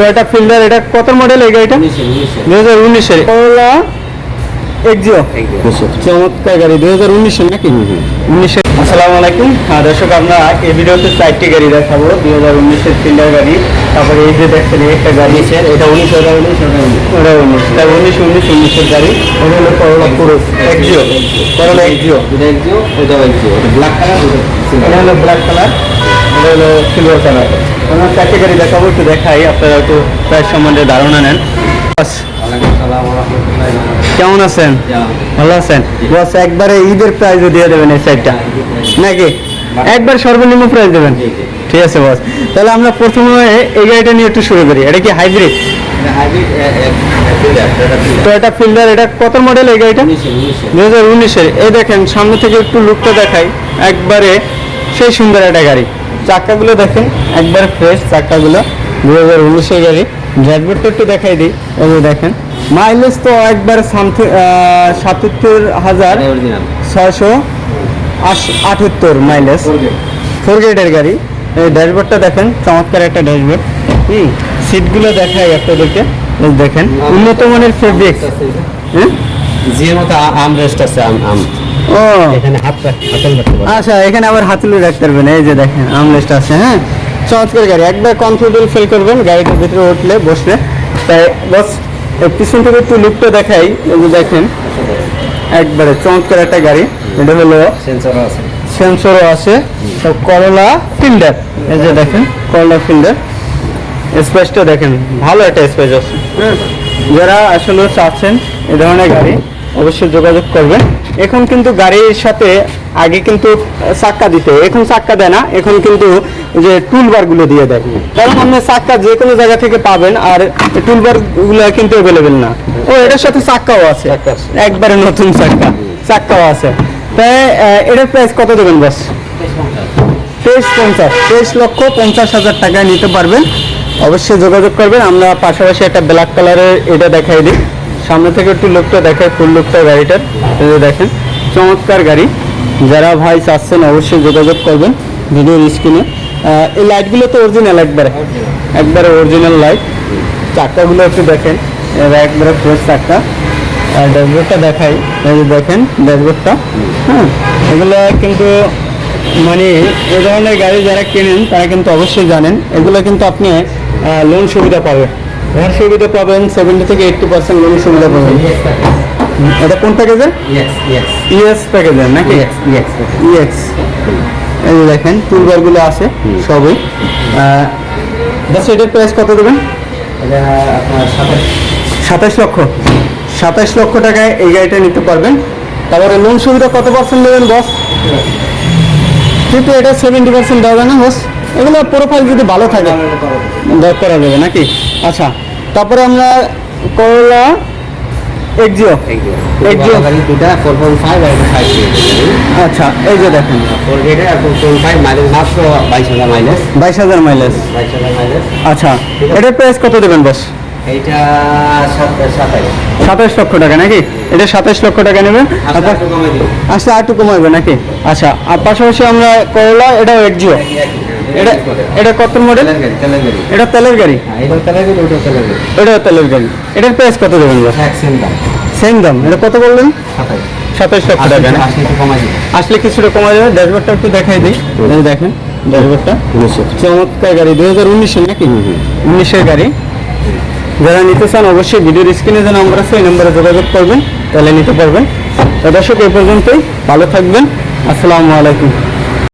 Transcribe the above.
Toyota fielder এটা কত model এই গাড়িটা? দু হাজার উনিশের। করলা এক্সিও চমৎকার গাড়ি দু হাজার উনিশের নাকি? উনিশের। আসসালামু আলাইকুম। হ্যাঁ, দর্শক আমরা এই ভিডিওতে চারটি গাড়ি দেখাবো। দুই হাজার উনিশের ফিল্ডার গাড়ি তারপরে এই যে দেখছেন একটা গাড়ি স্যার এটা উনিশ ওটা উনিশ ওটা উনিশ। এটা উনিশ উনিশ উনিশের গাড়ি। ওটা হলো করলা পুরুষ এক্সিও করলা এক্সিও এটা হলো ব্ল্যাক কালার এটা হলো সিলভার কালার আমরা চারটি গাড়ি দেখাবো একটু দেখাই আপনারা একটু প্রায় সম্বন্ধে ধারণা নেন। কেমন আছেন? ভালো আছেন? বস একবারে ঈদের প্রাইজ দিয়ে দেবেন এই সাইডটা নাকি? একবার সর্বনিম্ন প্রাইস দেবেন। ঠিক আছে বস। তাহলে আমরা প্রথমে এই গাড়িটা নিয়ে একটু শুরু করি। এটা কি হাইব্রিড টয়োটা ফিল্ডার এটা কত মডেল এই গাড়িটা? দু হাজার উনিশের। এই দেখেন সামনে থেকে একটু লুকটা দেখাই। একবারে সেই সুন্দর একটা গাড়ি। চাকাগুলো দেখেন একবার ফ্রেশ চাকাগুলো দু হাজার উনিশের গাড়ি ড্রাইভারটা একটু দেখাই দিই এই যে দেখেন। মাইলেজ তো একবারে সামথিং সাতাত্তর হাজার ছয়শো আটাত্তর মাইলেজ ফোর গেটের গাড়ি। এই ড্যাশবোর্ডটা দেখেন চমৎকার একটা ড্যাশবোর্ড হুম সিটগুলো দেখাই আপনাদেরকে। দেখেন উন্নত মানের ফেব্রিক্স হ্যাঁ? জিয়ের মতো আ- আম রেস্ট আছে আম আম ও। আচ্ছা এখানে আবার হাতুলি রাখতে পারবেন। এই যে দেখেন আমলেস্ট আছে হ্যাঁ? চমৎকার গাড়ি। একবার কমফোর্টেবল ফিল করবেন গাড়িটার ভিতরে উঠলে বসলে। তাই বস পিছন থেকে একটু লুকটা দেখাই দেখেন একবারে চমৎকার একটা গাড়ি। এটা হলো সেন্সর আছে। সেন্সরও আছে। তো করলা ফিল্ডার এই যে দেখেন করলা ফিল্ডার স্পেসটা দেখেন ভালো একটা স্পেস আছে। যারা আসলে চাচ্ছেন এ ধরনের গাড়ি অবশ্যই যোগাযোগ করবেন। এখন কিন্তু গাড়ির সাথে আগে কিন্তু চাক্কা দিতে এখন চাক্কা দেয় না এখন কিন্তু যে টুলবারগুলো দিয়ে দেয়। কারণ আপনি চাক্কা যে কোনো জায়গা থেকে পাবেন আর টুলবারগুলো কিন্তু অ্যাভেলেবেল না। ও এটার সাথে চাক্কাও আছে। একবারে নতুন চাক্কা। চাক্কাও আছে। তাই এটার প্রাইস কত দেবেন বস তেইশ পঞ্চাশ। তেইশ লক্ষ পঞ্চাশ হাজার টাকায় নিতে পারবেন। অবশ্যই যোগাযোগ করবেন। আমরা পাশাপাশি একটা ব্ল্যাক কালারের এটা দেখাই দিই। সামনে থেকে একটু লোকটা দেখাই ফুল লোকটা গাড়িটার দেখেন, চমৎকার গাড়ি। যারা ভাই চাচ্ছেন অবশ্যই যোগাযোগ করবেন ভিডিওর স্ক্রিনে। এই লাইটগুলো তো অরিজিনাল একবারে। একবারে অরিজিনাল লাইট চাকাগুলো একটু দেখেন, এরা একবারে ফ্রেশ চাকা। আর ড্যাশবোর্ডটা দেখাই দেখেন ড্যাশবোর্ডটা হ্যাঁ এগুলো কিন্তু মানে এ ধরনের গাড়ি যারা কেনেন, তারা কিন্তু অবশ্যই জানেন। এগুলো কিন্তু আপনি লোন সুবিধা পাবেন। লোন সুবিধা পাবেন সেভেন্টি থেকে এইট্টি পার্সেন্ট লোন সুবিধা পাবেন। এটা কোন ইয়েস ইএস প্যাকেজের নাকি? ইএক্স এই যে দেখেন টুলবারগুলো আছে সবই। এটার প্রাইস কত দেবেন? আপনার সাতাশ। লক্ষ। সাতাশ লক্ষ টাকায় এই গাড়িটা নিতে পারবেন। তারপরে লোন সুবিধা কত পার্সেন্ট নেবেন বস কিন্তু এটা সেভেন্টি পার্সেন্ট দেওয়া না বস এগুলো প্রোফাইল যদি ভালো থাকে করা যাবে নাকি? আচ্ছা তারপরে আমরা করলা এক্সিও গাড়ি দুটা ফোর পয়েন্ট ফাইভ আর ফাইভ আচ্ছা এই যে দেখেন। ফোর গেটে আর ফোর পয়েন্ট ফাইভ মাইলেজ মাত্র বাইশ হাজার মাইলেজ। বাইশ হাজার মাইলেজ। বাইশ হাজার মাইলেজ। আচ্ছা এটার প্রাইস কত দেবেন বস এইটা সাতাশ। লক্ষ টাকা নাকি? এটা সাতাশ লক্ষ টাকা নেবেন। আচ্ছা আর একটু কমাবে নাকি? আচ্ছা আর পাশাপাশি আমরা করলা এটাও এক্সিও এটা এটা কত মডেল এটা তেলের গাড়ি? হ্যাঁ এটা তেলের গাড়ি গাড়ি। এটার প্রাইস কত দেবেন সেম দাম। সেম দাম। এটা কত বললেন? সাতাইশ। লক্ষ টাকা আসলে কিছুটা কমা যাবে ড্যাশবোর্ডটা একটু দেখাই দিই। দেখেন ড্যাশবোর্ডটা চমৎকার গাড়ি দু হাজার উনিশের নাকি? উনিশের গাড়ি। যারা নিতে চান অবশ্যই ভিডিওর স্ক্রিনে যে নাম্বার আছে এই নম্বরে যোগাযোগ করবেন তাহলে নিতে পারবেন। দর্শক এই পর্যন্তই। ভালো থাকবেন। আসসালামু আলাইকুম।